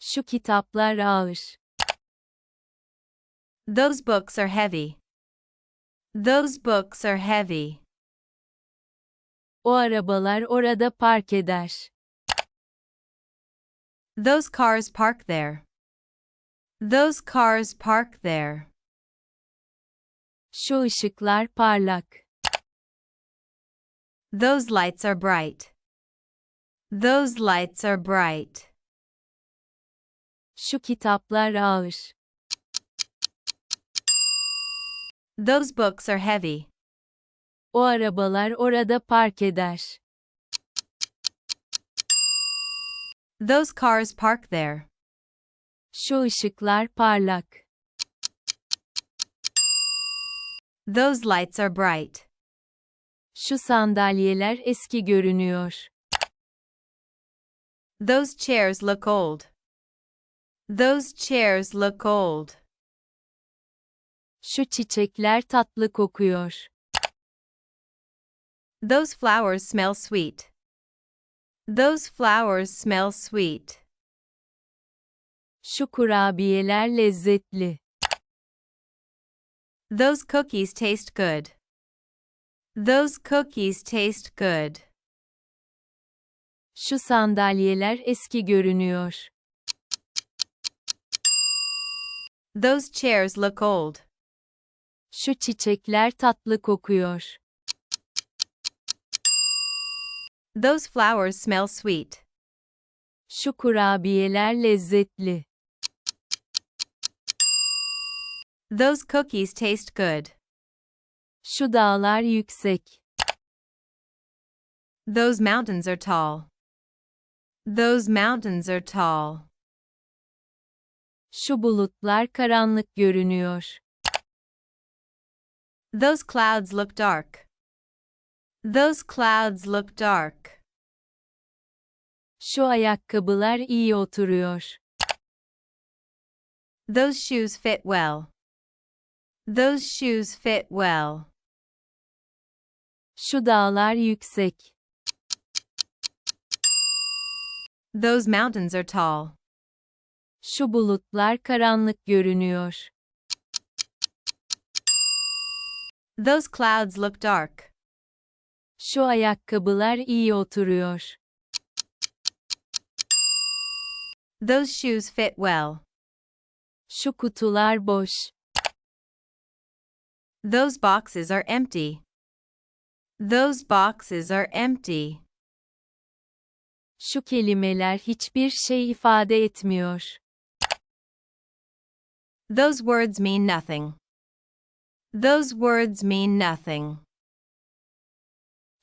Şu kitaplar ağır. Those books are heavy. Those books are heavy. O arabalar orada park eder. Those cars park there. Those cars park there. Şu ışıklar parlak. Those lights are bright. Those lights are bright. Şu kitaplar ağır. Those books are heavy. O arabalar orada park eder. Those cars park there. Şu ışıklar parlak. Those lights are bright. Şu sandalyeler eski görünüyor. Those chairs look old. Those chairs look old. Şu çiçekler tatlı kokuyor. Those flowers smell sweet. Those flowers smell sweet. Şu kurabiyeler lezzetli. Those cookies taste good. Those cookies taste good. Şu sandalyeler eski görünüyor. Those chairs look old. Şu çiçekler tatlı kokuyor. Those flowers smell sweet. Şu kurabiyeler lezzetli. Those cookies taste good. Şu dağlar yüksek. Those mountains are tall. Those mountains are tall. Şu bulutlar karanlık görünüyor. Those clouds look dark. Those clouds look dark. Şu ayakkabılar iyi oturuyor. Those shoes fit well. Those shoes fit well. Şu dağlar yüksek. Those mountains are tall. Şu bulutlar karanlık görünüyor. Those clouds look dark. Şu ayakkabılar iyi oturuyor. Those shoes fit well. Şu kutular boş. Those boxes are empty. Those boxes are empty. Şu kelimeler hiçbir şey ifade etmiyor. Those words mean nothing. Those words mean nothing.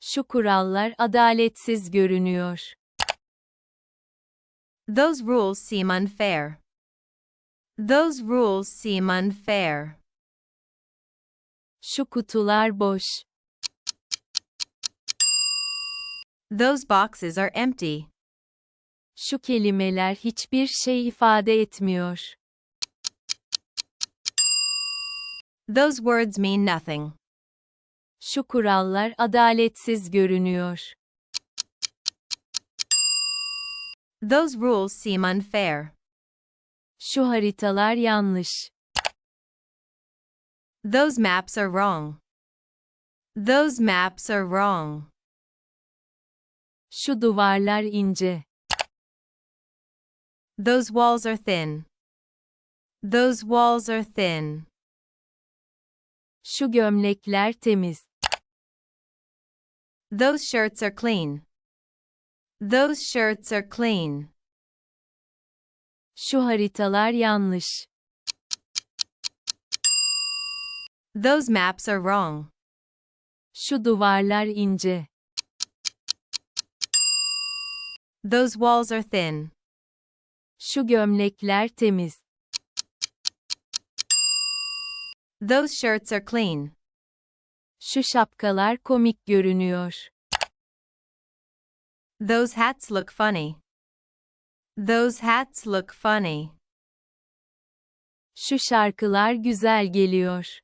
Şu kurallar adaletsiz görünüyor. Those rules seem unfair. Those rules seem unfair. Şu kutular boş. Those boxes are empty. Şu kelimeler hiçbir şey ifade etmiyor. Those words mean nothing. Şu kurallar adaletsiz görünüyor. Those rules seem unfair. Şu haritalar yanlış. Those maps are wrong. Those maps are wrong. Şu duvarlar ince. Those walls are thin. Those walls are thin. Şu gömlekler temiz. Those shirts are clean. Those shirts are clean. Şu haritalar yanlış. Those maps are wrong. Şu duvarlar ince. Those walls are thin. Şu gömlekler temiz. Those shirts are clean. Şu şapkalar komik görünüyor. Those hats look funny. Those hats look funny. Şu şarkılar güzel geliyor.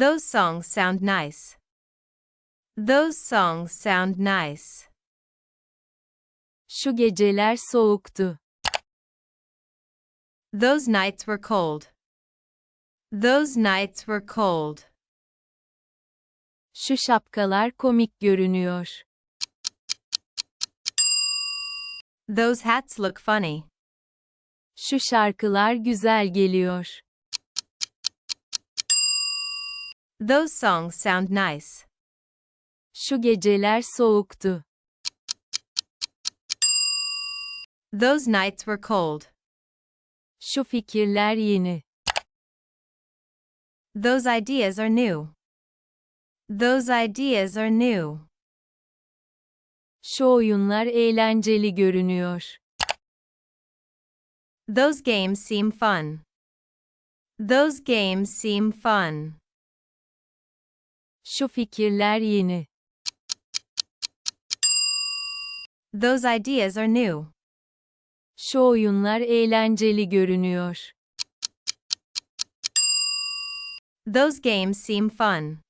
Those songs sound nice. Those songs sound nice. Şu geceler soğuktu. Those nights were cold. Those nights were cold. Şu şapkalar komik görünüyor. Those hats look funny. Şu şarkılar güzel geliyor. Those songs sound nice. Şu geceler soğuktu. Those nights were cold. Şu fikirler yeni. Those ideas are new. Those ideas are new. Şu oyunlar eğlenceli görünüyor. Those games seem fun. Those games seem fun. Şu fikirler yeni. Those ideas are new. Şu oyunlar eğlenceli görünüyor. Those games seem fun.